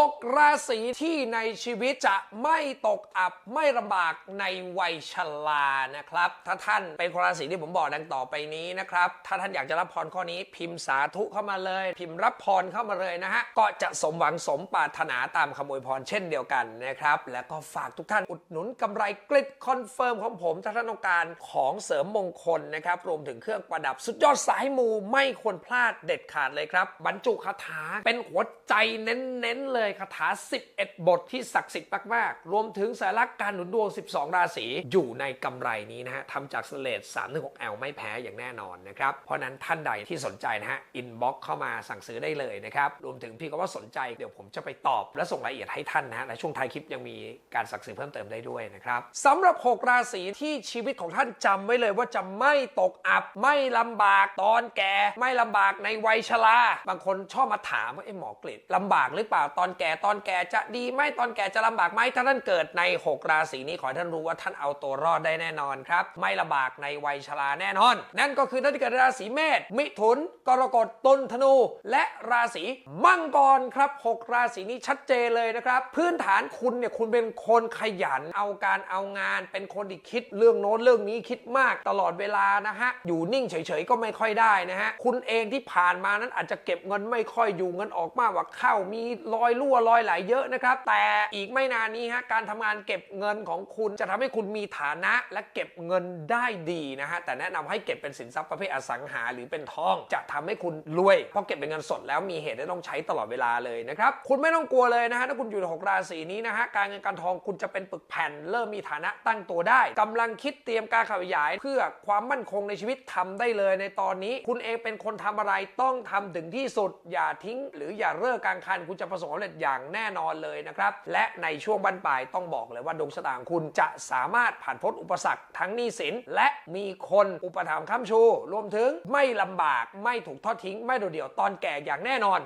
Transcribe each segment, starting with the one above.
6 ราศีที่ในชีวิตจะไม่ตกอับไม่ลำบากในวัยชรานะครับ ถ้าท่านเป็นคนราศีที่ผมบอกดังต่อไปนี้นะครับ ถ้าท่านอยากจะรับพรข้อนี้พิมพ์สาธุเข้ามาเลย พิมพ์รับพรเข้ามาเลยนะฮะ ก็จะสมหวังสมปรารถนาตามคำอวยพรเช่นเดียวกันนะครับ แล้วก็ฝากทุกท่านอุดหนุนกำไรกริดคอนเฟิร์มของผม ถ้าท่านต้องการของเสริมมงคลนะครับ รวมถึงเครื่องประดับสุดยอดสายมูไม่ควรพลาดเด็ดขาดเลยครับ บรรจุคาถาเป็นหัวใจเน้นๆเลยคาถา 11 บทที่ศักดิ์สิทธิ์มากๆ รวมถึงสายลักษณ์การหนุนดวง 12 ราศีอยู่ในกำไรนี้นะฮะทำจากสเลด3 6 L ไม่แพ้อย่างแน่นอนนะครับ เพราะนั้นท่านใดที่สนใจนะฮะอินบ็อกเข้ามาสั่งซื้อได้เลยนะครับ รวมถึงพี่ก็ว่าสนใจเดี๋ยวผมจะไปตอบ และส่งรายละเอียดให้ท่านนะฮะในช่วงท้ายคลิปยังมีการสั่งซื้อเพิ่มเติมได้ด้วยนะครับสำหรับ 6 ราศีที่ชีวิตของท่านจำไว้เลยว่าจะไม่ตกอับ ไม่ลำบากตอนแก่ ไม่ลำบากในวัยชราบางคนชอบมาถามว่าไอ้หมอกฤษลำบากหรือเปล่าตอนแก่ตอนแก่จะดีไหมตอนแก่จะลำบากไหมถ้าท่านเกิดใน 6 ราศีนี้ขอให้ท่านรู้ว่าท่านเอาตัวรอดได้แน่นอนครับ ไม่ลำบากในวัยชราแน่นอน นั่นก็คือท่านที่เกิดราศีเมษมิถุน กรกฎตุลธนู และราศีมังกรครับ 6 ราศีนี้ชัดเจนเลยนะครับ พื้นฐานคุณเนี่ยคุณเป็นคนขยันเอาการเอางาน เป็นคนที่คิดเรื่องโน้นเรื่องนี้คิดมากตลอดเวลานะฮะอยู่นิ่งเฉยๆก็ไม่ค่อยได้นะฮะคุณเองที่ผ่านมานั้นอาจจะเก็บเงินไม่ค่อยอยู่เงินออกมากกว่าเข้ามีรอยรั่วรอยไหลเยอะนะครับ แต่อีกไม่นานนี้ฮะการทำงานเก็บเงินของคุณจะทำให้คุณมีฐานะและเก็บเงินได้ดีนะฮะแต่แนะนำให้เก็บเป็นสินทรัพย์ประเภทอสังหาหรือเป็นทอง จะทำให้คุณรวยเพราะเก็บเป็นเงินสดแล้วมีเหตุที่ต้องใช้ตลอดเวลาเลยนะครับคุณไม่ต้องกลัวเลยนะฮะถ้าคุณอยู่ในหกราศีนี้นะฮะการเงินการทองคุณจะเป็นปึกแผ่น เริ่มมีฐานะตั้งตัวได้กำลังคิดเตรียมการขยาย เพื่อความมั่นคงในชีวิตทำได้เลยในตอนนี้ คุณเองเป็นคนทำอะไรต้องทำถึงที่สุด อย่าทิ้ง หรืออย่าเลิกกลางคันคุณจะประสบความสำเร็จอย่างแน่นอนเลยนะครับ และในช่วงบั้นปลายต้องบอกเลยว่าดวงชะตาของคุณจะสามารถผ่านพ้นอุปสรรคทั้งหนี้สิน และมีคนอุปถัมภ์ค้ำชู รวมถึงไม่ลำบากไม่ถูกทอดทิ้ง ไม่โดดเดี่ยวตอนแก่อย่างแน่นอน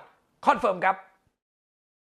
คอนเฟิร์มครับ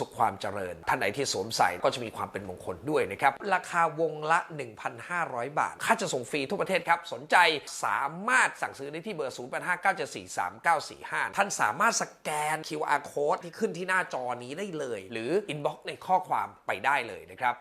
สุขความเจริญ ท่านไหนที่สวมใส่ก็จะมีความเป็นมงคลด้วยนะครับ ราคาวงละ 1,500 บาท ค่าจะส่งฟรีทั่วประเทศครับ สนใจสามารถสั่งซื้อได้ที่เบอร์ 0859743945 ท่านสามารถสแกน QR code ที่ขึ้นที่หน้าจอนี้ได้เลย หรือ inbox ในข้อความไปได้เลยนะครับ